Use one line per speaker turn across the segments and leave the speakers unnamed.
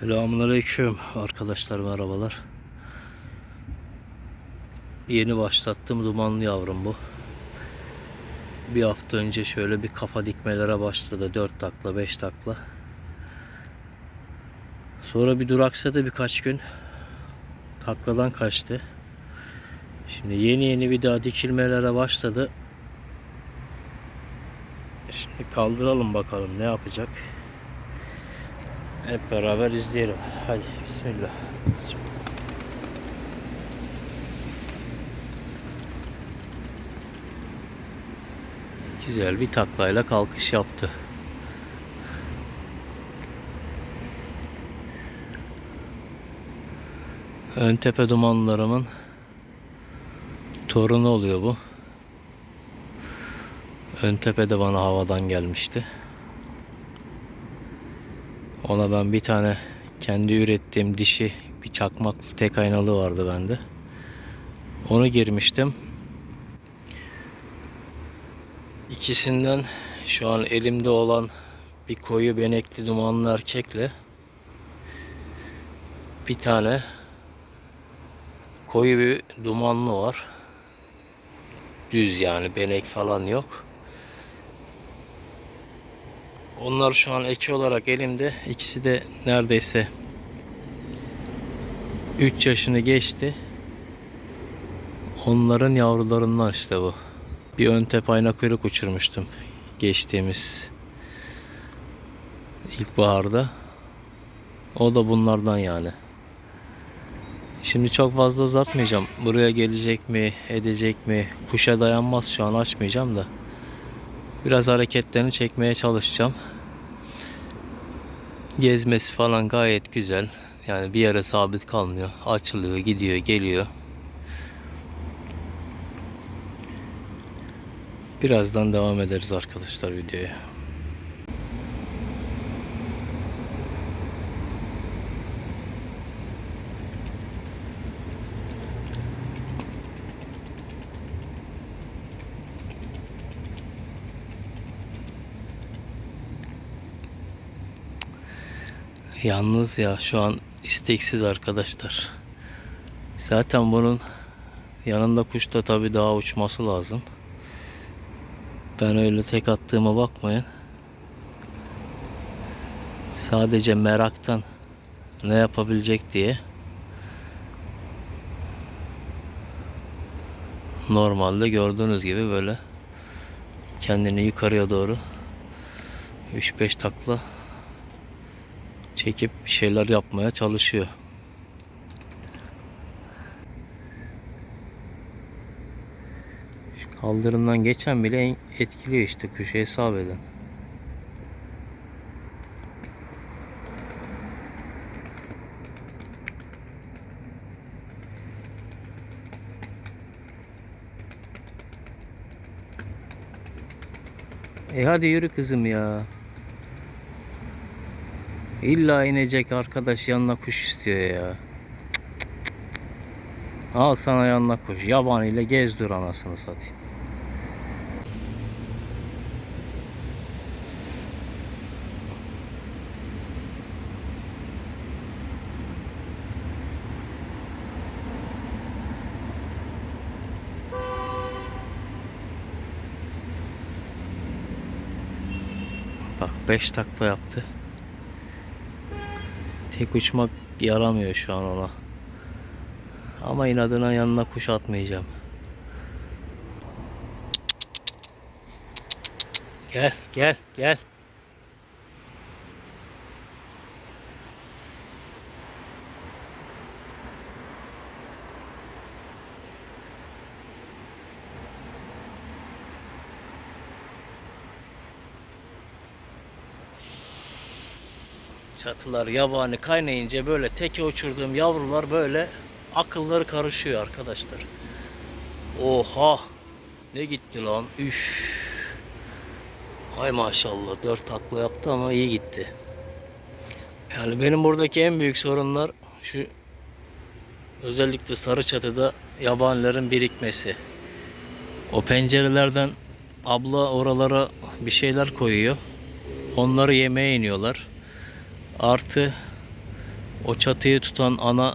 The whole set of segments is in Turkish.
Selamünaleyküm arkadaşlar merhabalar. Yeni başlattım dumanlı yavrum bu. Bir hafta önce şöyle bir kafa dikmelere başladı. 4 takla 5 takla. Sonra bir duraksadı birkaç gün. Takladan kaçtı. Şimdi yeni yeni bir daha dikilmelere başladı. Şimdi kaldıralım bakalım ne yapacak. Hep beraber izleyelim. Hadi bismillah. Güzel bir taklayla kalkış yaptı. Ön tepe dumanlarımın torunu oluyor bu. Ön tepe de bana havadan gelmişti. Ona ben bir tane kendi ürettiğim dişi bir çakmaklı tek aynalı vardı bende. Onu girmiştim. İkisinden şu an elimde olan bir koyu benekli dumanlı erkekle bir tane koyu bir dumanlı var. Düz yani benek falan yok. Onlar şu an eki olarak elimde. İkisi de neredeyse 3 yaşını geçti. Onların yavrularından işte bu. Bir ön tepe ayna kuyruk uçurmuştum. Geçtiğimiz ilkbaharda. O da bunlardan yani. Şimdi çok fazla uzatmayacağım. Buraya gelecek mi, edecek mi? Kuşa dayanmaz şu an açmayacağım da. Biraz hareketlerini çekmeye çalışacağım. Gezmesi falan gayet güzel. Yani bir yere sabit kalmıyor. Açılıyor, gidiyor, geliyor. Birazdan devam ederiz arkadaşlar videoya. Yalnız ya şu an isteksiz arkadaşlar. Zaten bunun yanında kuş da tabii daha uçması lazım. Ben öyle tek attığıma bakmayın. Sadece meraktan ne yapabilecek diye. Normalde gördüğünüz gibi böyle kendini yukarıya doğru 3-5 takla çekip bir şeyler yapmaya çalışıyor. Şu Kaldırımdan geçen bile etkiliyor işte kuşu hesap edin. E hadi yürü kızım ya. İlla inecek arkadaş yanına kuş istiyor ya. Al sana yanına kuş. Yabaniyle gezdir anasını satayım. Bak 5 takla yaptı. Tek uçmak yaramıyor şu an ona. Ama inadına yanına kuş atmayacağım. Gel, gel, gel. Çatılar yabani kaynayınca böyle teke uçurduğum yavrular böyle akılları karışıyor arkadaşlar. Oha! Ne gitti lan? Üf! Hay maşallah dört takla yaptı ama iyi gitti. Yani benim buradaki en büyük sorunlar şu özellikle sarı çatıda yabanilerin birikmesi. O pencerelerden abla oralara bir şeyler koyuyor. Onları yemeye iniyorlar. Artı O çatıyı tutan ana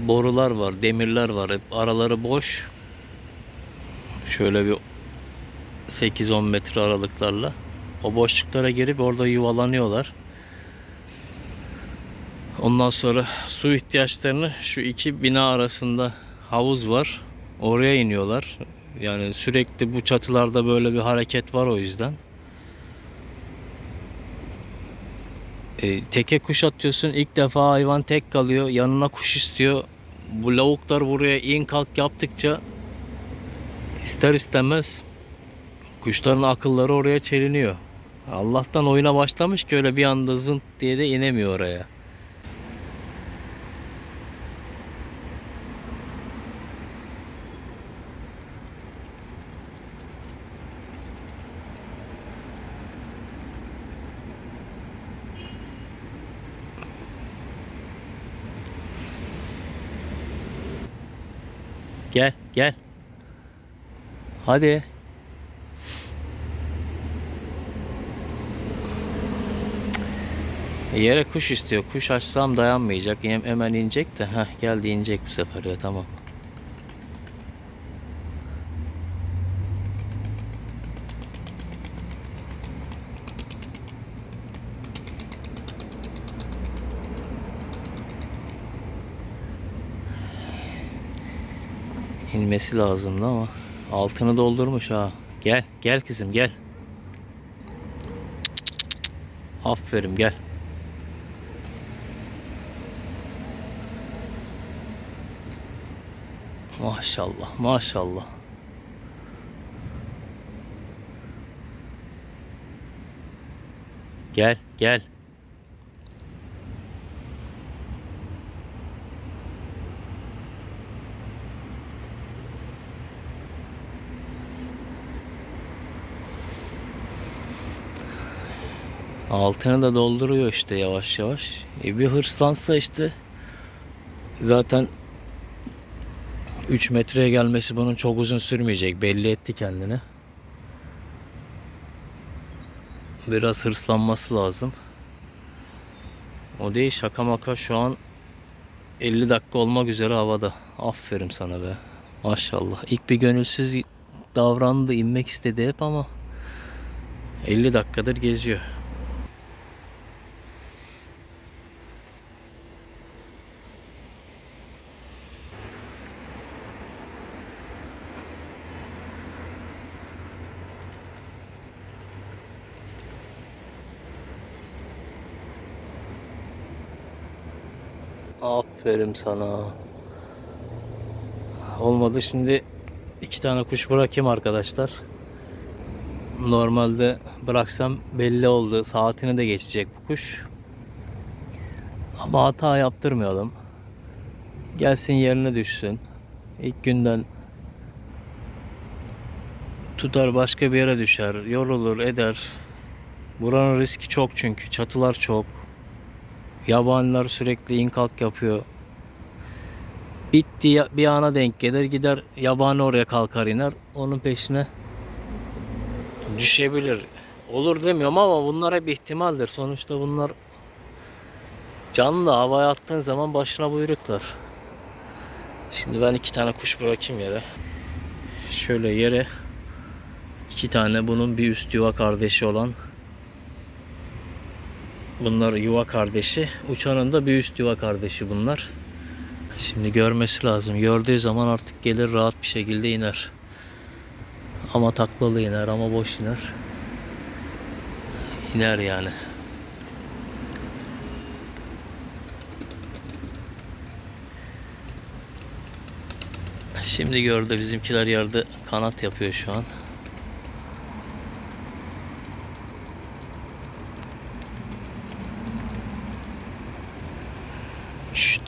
borular var, demirler var. Hep araları boş. Şöyle bir 8-10 metre aralıklarla. O boşluklara girip orada yuvalanıyorlar. Ondan sonra su ihtiyaçlarını şu iki bina arasında havuz var. Oraya iniyorlar. Yani sürekli bu çatılarda böyle bir hareket var o yüzden. E, teke kuş atıyorsun. ilk defa hayvan tek kalıyor. Yanına kuş istiyor. Bu lavuklar buraya in kalk yaptıkça ister istemez kuşların akılları oraya çeliniyor. Allah'tan oyuna başlamış ki öyle bir anda zınt diye de inemiyor oraya. Gel gel. Hadi. Yere kuş istiyor. Kuş açsam dayanmayacak. Hem- Hemen inecek de. Heh, geldi inecek bu sefer ya tamam. İnmesi lazımdı ama altını doldurmuş ha. Gel, gel kızım gel. Aferin gel. Maşallah, maşallah. Gel, gel. Altını da dolduruyor işte yavaş yavaş. E bir hırslansa işte zaten 3 metreye gelmesi bunun çok uzun sürmeyecek. Belli etti kendini. Biraz hırslanması lazım. O değil şaka maka şu an 50 dakika olmak üzere havada. Aferin sana be. Maşallah. İlk bir gönülsüz davrandı, inmek istedi hep ama 50 dakikadır geziyor. Aferin sana. Olmadı şimdi iki tane kuş bırakayım arkadaşlar. Normalde bıraksam belli oldu. Saatini de geçecek bu kuş. Ama hata yaptırmayalım. Gelsin yerine düşsün. İlk günden tutar başka bir yere düşer. Yorulur eder. Buranın riski çok çünkü. Çatılar çok. Yabaniler sürekli in kalk yapıyor. Bitti bir ana denk gelir gider yabani oraya kalkar iner. Onun peşine düşebilir. Olur demiyorum ama bunlar hep ihtimaldir. Sonuçta bunlar canlı havaya attığın zaman başına buyruklar. Şimdi ben iki tane kuş bırakayım yere. Şöyle yere iki tane bunun bir üst yuva kardeşi olan Bunlar yuva kardeşi. Uçanın da bir üst yuva kardeşi bunlar. Şimdi görmesi lazım. Gördüğü zaman artık gelir rahat bir şekilde iner. Ama taklalı iner ama boş iner. İner yani. Şimdi gördü bizimkiler yerde kanat yapıyor şu an.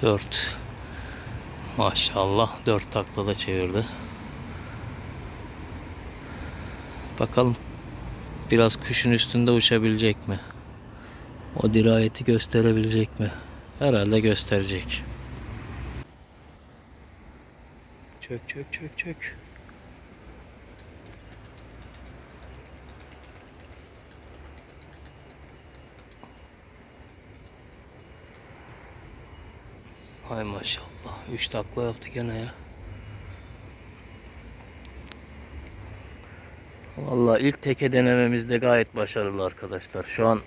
4 Maşallah 4 taklada çevirdi. Bakalım biraz kuşun üstünde uçabilecek mi? O dirayeti gösterebilecek mi? Herhalde gösterecek. Çök çök çök çök. Hay maşallah. 3 takla yaptı gene ya. Vallahi ilk teke denememizde gayet başarılı arkadaşlar. Şu an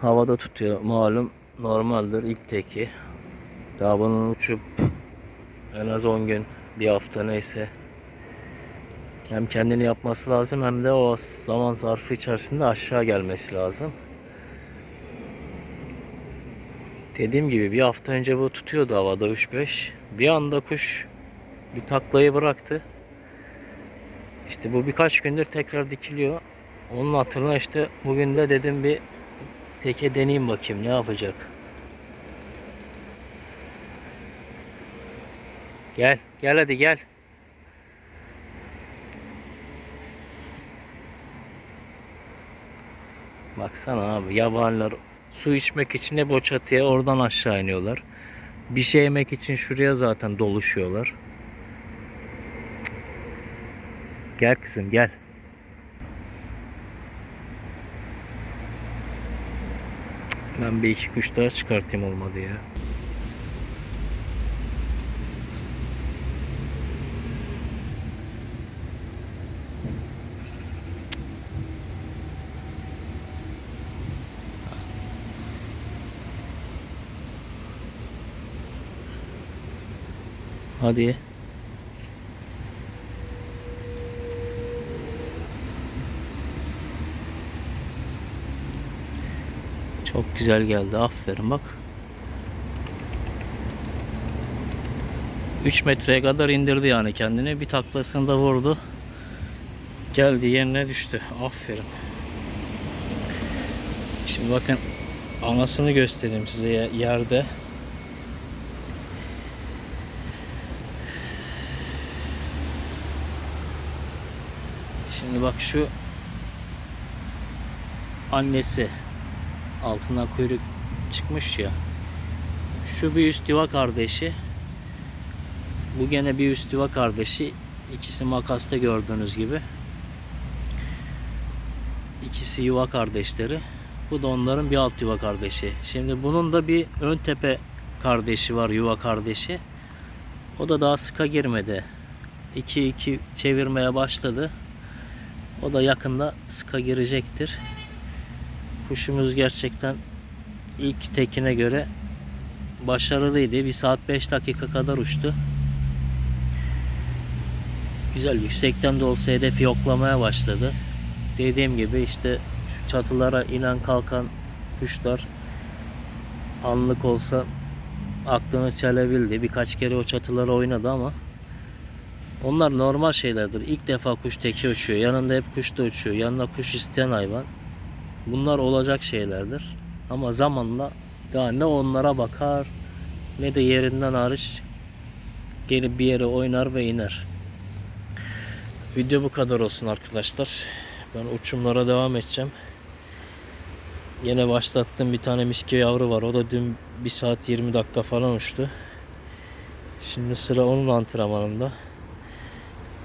havada tutuyor malum normaldir ilk teki. Daha bunun uçup en az 10 gün bir hafta neyse hem kendini yapması lazım hem de o zaman zarfı içerisinde aşağı gelmesi lazım. Dediğim gibi bir hafta önce bu tutuyordu havada 3-5. Bir anda kuş bir taklayı bıraktı. İşte bu birkaç gündür tekrar dikiliyor. Onun hatırına işte bugün de dedim bir teke deneyeyim bakayım ne yapacak. Gel, gel hadi gel. Baksana abi yabaniler su içmek için hep o çatıya oradan aşağı iniyorlar. Bir şey yemek için şuraya zaten doluşuyorlar. Gel kızım gel. Ben bir iki kuş daha çıkartayım olmadı ya. Hadi. Çok güzel geldi. Aferin bak. 3 metreye kadar indirdi yani kendini. Bir taklasını da vurdu. Geldi yerine düştü. Aferin. Şimdi bakın anasını göstereyim size ye- yerde. Bak şu annesi altından kuyruk çıkmış ya. Şu bir üst yuva kardeşi. Bu gene bir üst yuva kardeşi. İkisi makasta gördüğünüz gibi. İkisi yuva kardeşleri. Bu da onların bir alt yuva kardeşi. Şimdi bunun da bir ön tepe kardeşi var yuva kardeşi. O da daha sıka girmedi. 2-2 çevirmeye başladı. O da yakında sıka girecektir. Kuşumuz gerçekten ilk tekine göre başarılıydı. Bir saat 5 dakika kadar uçtu. Güzel yüksekten de olsa hedefi yoklamaya başladı. Dediğim gibi işte şu çatılara inen kalkan kuşlar anlık olsa aklını çelebildi. Birkaç kere o çatılara oynadı ama onlar normal şeylerdir. İlk defa kuş teki uçuyor. Yanında hep kuş da uçuyor. Yanında kuş isteyen hayvan. Bunlar olacak şeylerdir. Ama zamanla daha ne onlara bakar ne de yerinden hariç gelip bir yere oynar ve iner. Video bu kadar olsun arkadaşlar. Ben uçumlara devam edeceğim. Yine başlattığım bir tane miski yavru var. O da dün 1 saat 20 dakika falan uçtu. Şimdi sıra onun antrenmanında.